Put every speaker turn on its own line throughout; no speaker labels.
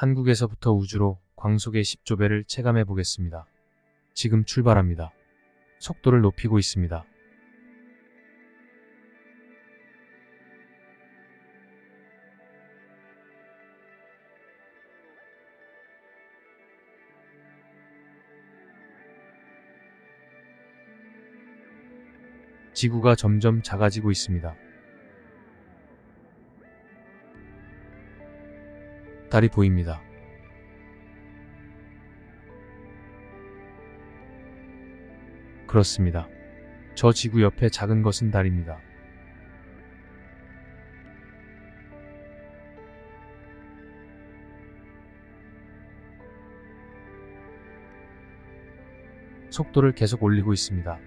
한국에서부터 우주로 광속의 10조 배를 체감해 보겠습니다. 지금 출발합니다. 속도를 높이고 있습니다. 지구가 점점 작아지고 있습니다. 달이 보입니다. 그렇습니다. 저 지구 옆에 작은 것은 달입니다. 속도를 계속 올리고 있습니다.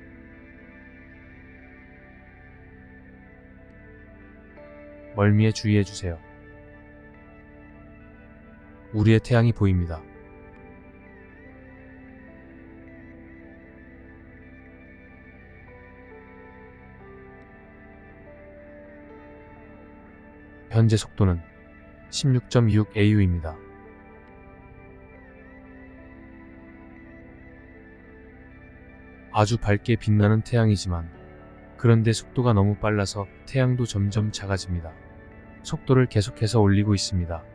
멀미에 주의해 주세요. 우리의 태양이 보입니다. 현재 속도는 16.26 AU입니다. 아주 밝게 빛나는 태양이지만 그런데 속도가 너무 빨라서 태양도 점점 작아집니다. 속도를 계속해서 올리고 있습니다.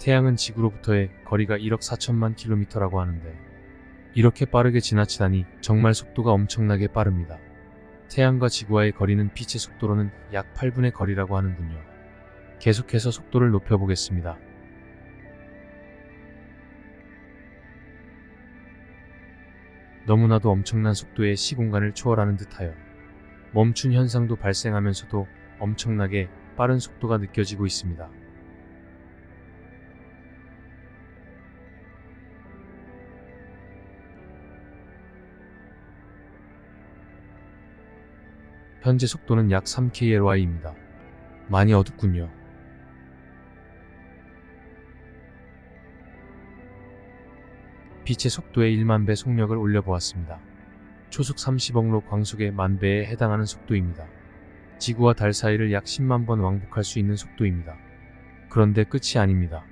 태양은 지구로부터의 거리가 1억 4천만 킬로미터라고 하는데 이렇게 빠르게 지나치다니 정말 속도가 엄청나게 빠릅니다. 태양과 지구와의 거리는 빛의 속도로는 약 8분의 거리라고 하는군요. 계속해서 속도를 높여보겠습니다. 너무나도 엄청난 속도의 시공간을 초월하는 듯하여 멈춘 현상도 발생하면서도 엄청나게 빠른 속도가 느껴지고 있습니다. 현재 속도는 약 3kLY입니다. 많이 어둡군요. 빛의 속도의 1만 배 속력을 올려보았습니다. 초속 30억로 광속의 만 배에 해당하는 속도입니다. 지구와 달 사이를 약 10만 번 왕복할 수 있는 속도입니다. 그런데 끝이 아닙니다.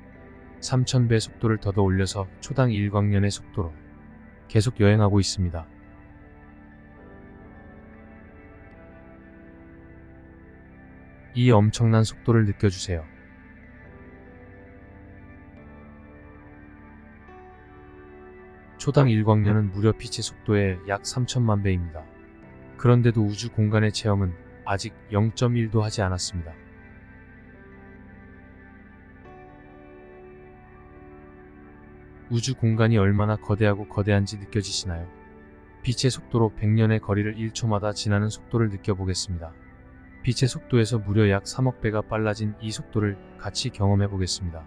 3000배 속도를 더더 올려서 초당 1광년의 속도로 계속 여행하고 있습니다. 이 엄청난 속도를 느껴주세요. 초당 1광년은 무려 빛의 속도의 약 3천만 배입니다. 그런데도 우주 공간의 체험은 아직 0.1도 하지 않았습니다. 우주 공간이 얼마나 거대하고 거대한지 느껴지시나요? 빛의 속도로 100년의 거리를 1초마다 지나는 속도를 느껴보겠습니다. 빛의 속도에서 무려 약 3억 배가 빨라진 이 속도를 같이 경험해 보겠습니다.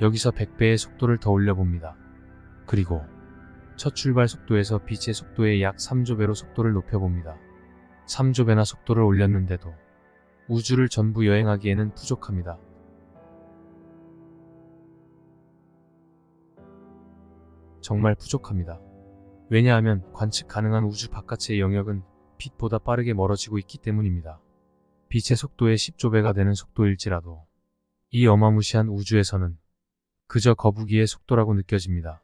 여기서 100배의 속도를 더 올려봅니다. 그리고 첫 출발 속도에서 빛의 속도의 약 3조배로 속도를 높여봅니다. 3조배나 속도를 올렸는데도 우주를 전부 여행하기에는 부족합니다. 정말 부족합니다. 왜냐하면 관측 가능한 우주 바깥의 영역은 빛보다 빠르게 멀어지고 있기 때문입니다. 빛의 속도의 10조배가 되는 속도일지라도 이 어마무시한 우주에서는 그저 거북이의 속도라고 느껴집니다.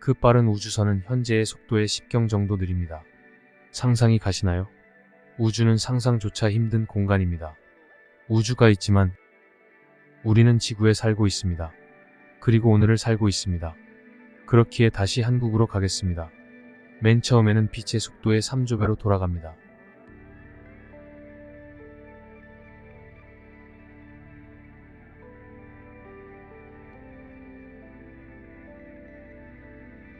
그 빠른 우주선은 현재의 속도의 10경 정도 느립니다. 상상이 가시나요? 우주는 상상조차 힘든 공간입니다. 우주가 있지만 우리는 지구에 살고 있습니다. 그리고 오늘을 살고 있습니다. 그렇기에 다시 한국으로 가겠습니다. 맨 처음에는 빛의 속도의 3조배로 돌아갑니다.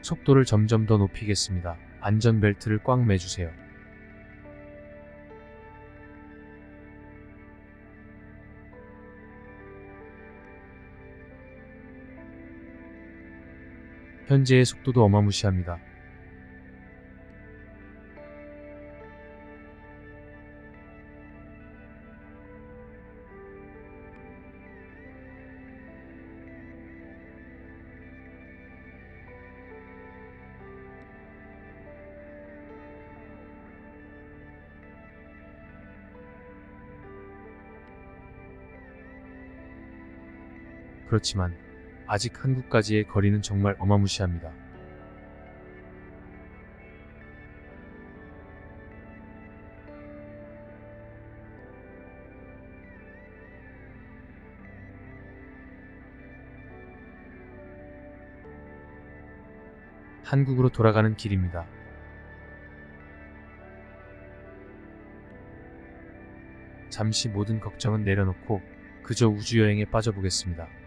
속도를 점점 더 높이겠습니다. 안전벨트를 꽉 매주세요. 현재의 속도도 어마무시합니다. 그렇지만 아직 한국까지의 거리는 정말 어마무시합니다. 한국으로 돌아가는 길입니다. 잠시 모든 걱정은 내려놓고 그저 우주여행에 빠져보겠습니다.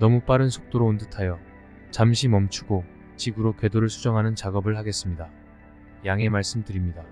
너무 빠른 속도로 온 듯하여 잠시 멈추고 지구로 궤도를 수정하는 작업을 하겠습니다. 양해 말씀드립니다.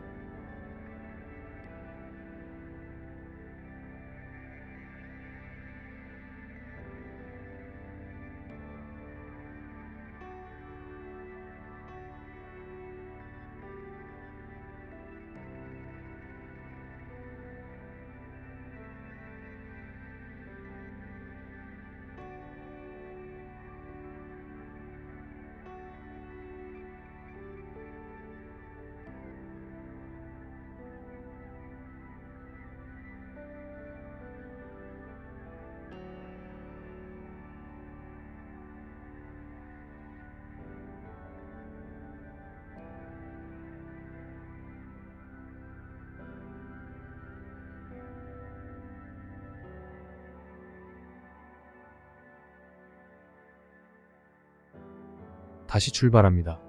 다시 출발합니다.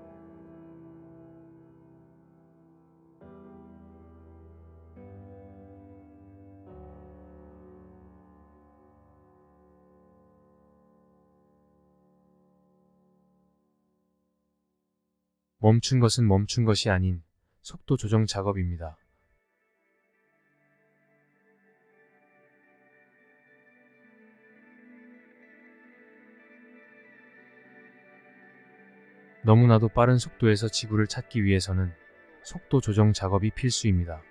멈춘 것은 멈춘 것이 아닌 속도 조정 작업입니다. 너무나도 빠른 속도에서 지구를 찾기 위해서는 속도 조정 작업이 필수입니다.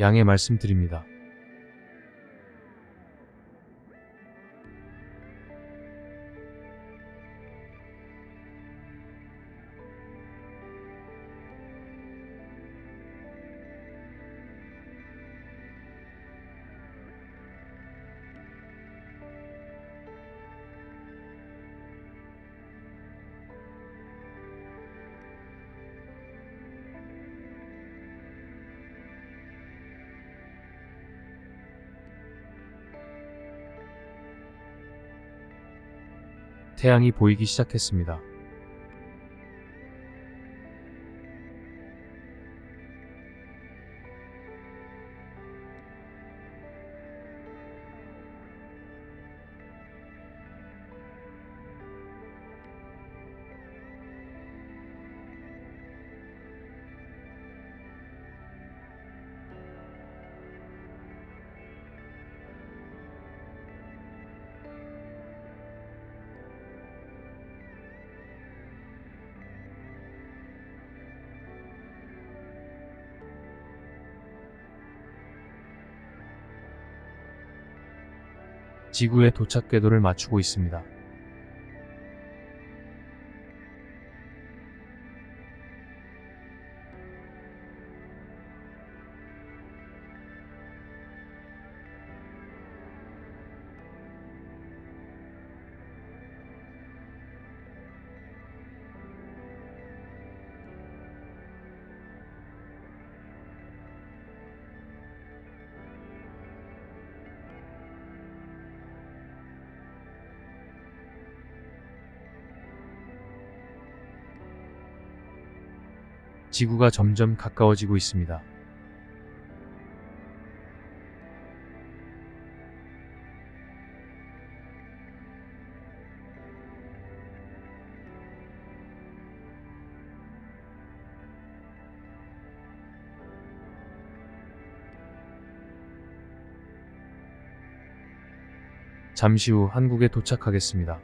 양해 말씀드립니다. 태양이 보이기 시작했습니다. 지구의 도착 궤도를 맞추고 있습니다. 지구가 점점 가까워지고 있습니다. 잠시 후 한국에 도착하겠습니다.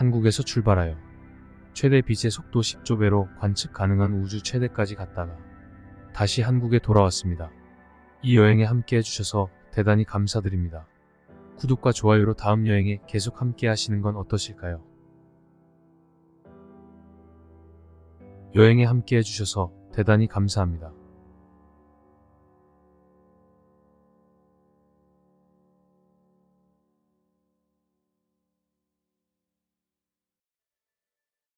한국에서 출발하여 최대 빛의 속도 10조 배로 관측 가능한 우주 최대까지 갔다가 다시 한국에 돌아왔습니다. 이 여행에 함께 해주셔서 대단히 감사드립니다. 구독과 좋아요로 다음 여행에 계속 함께 하시는 건 어떠실까요? 여행에 함께 해주셔서 대단히 감사합니다.